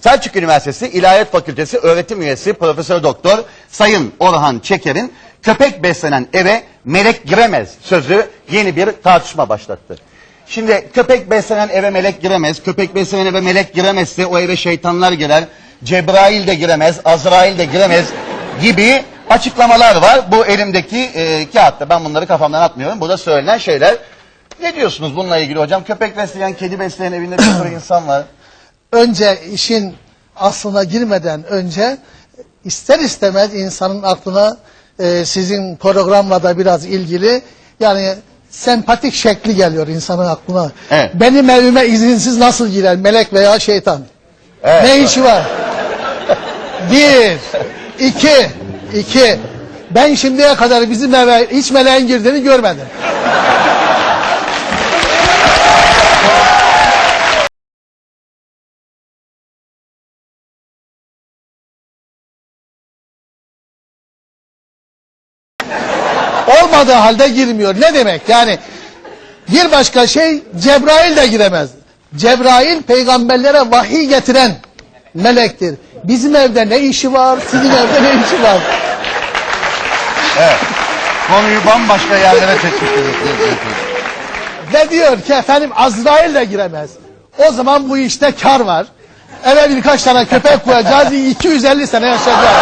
Selçuk Üniversitesi İlahiyat Fakültesi öğretim üyesi Profesör Doktor Sayın Orhan Çeker'in köpek beslenen eve melek giremez sözü yeni bir tartışma başlattı. Şimdi köpek beslenen eve melek giremez, köpek beslenen eve melek giremezse o eve şeytanlar girer, Cebrail de giremez, Azrail de giremez gibi açıklamalar var. Bu elimdeki e, kağıtta ben bunları kafamdan atmıyorum. Burada söylenen şeyler. Ne diyorsunuz bununla ilgili hocam? Köpek besleyen, kedi besleyen evinde bir sürü insan var. Önce işin aslına girmeden önce ister istemez insanın aklına e, sizin programla da biraz ilgili yani sempatik şekli geliyor insanın aklına. Evet. Benim evime izinsiz nasıl girer melek veya şeytan? Evet. ne işi var? Bir, iki, iki. Ben şimdiye kadar bizim eve hiç meleğin girdiğini görmedim. Olmadığı halde girmiyor. Ne demek? Yani bir başka şey Cebrail de giremez. Cebrail peygamberlere vahiy getiren melektir. Bizim evde ne işi var? Sizin evde ne işi var? Konuyu bambaşka yerlere çekmişsiniz. Ve diyor ki efendim Azrail de giremez. O zaman bu işte kar var. Eve birkaç tane köpek koyacağız 250 sene yaşayacağız.